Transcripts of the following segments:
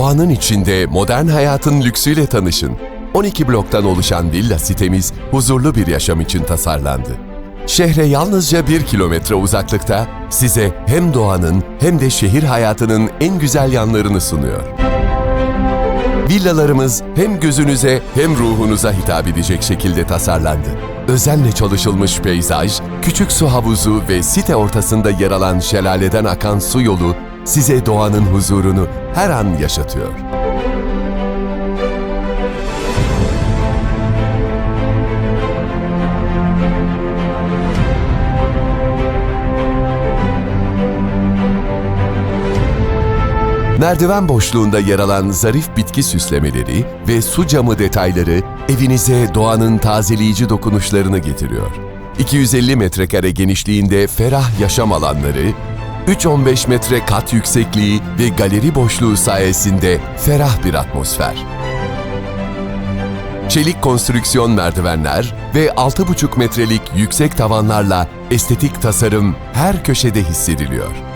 Doğanın içinde modern hayatın lüksüyle tanışın. 12 bloktan oluşan villa sitemiz huzurlu bir yaşam için tasarlandı. Şehre yalnızca bir kilometre uzaklıkta size hem doğanın hem de şehir hayatının en güzel yanlarını sunuyor. Villalarımız hem gözünüze hem ruhunuza hitap edecek şekilde tasarlandı. Özenle çalışılmış peyzaj, küçük su havuzu ve site ortasında yer alan şelaleden akan su yolu size doğanın huzurunu her an yaşatıyor. Merdiven boşluğunda yer alan zarif bitki süslemeleri ve su camı detayları evinize doğanın tazeleyici dokunuşlarını getiriyor. 250 metrekare genişliğinde ferah yaşam alanları, 3-15 metre kat yüksekliği ve galeri boşluğu sayesinde ferah bir atmosfer. Çelik konstrüksiyon merdivenler ve 6,5 metrelik yüksek tavanlarla estetik tasarım her köşede hissediliyor.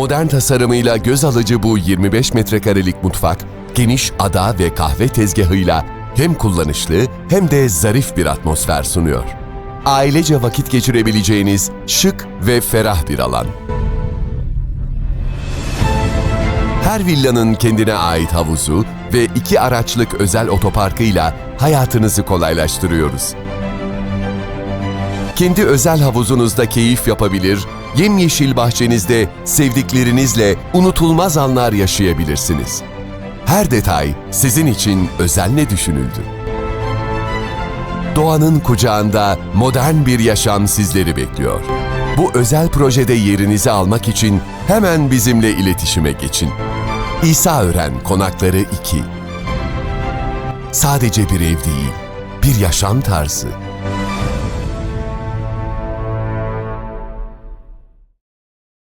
Modern tasarımıyla göz alıcı bu 25 metrekarelik mutfak, geniş ada ve kahve tezgahıyla hem kullanışlı hem de zarif bir atmosfer sunuyor. Ailece vakit geçirebileceğiniz şık ve ferah bir alan. Her villanın kendine ait havuzu ve iki araçlık özel otoparkıyla hayatınızı kolaylaştırıyoruz. Kendi özel havuzunuzda keyif yapabilir, yemyeşil bahçenizde sevdiklerinizle unutulmaz anlar yaşayabilirsiniz. Her detay sizin için özenle düşünüldü. Doğanın kucağında modern bir yaşam sizleri bekliyor. Bu özel projede yerinizi almak için hemen bizimle iletişime geçin. İsa Ören Konakları 2 Sadece bir ev değil, bir yaşam tarzı.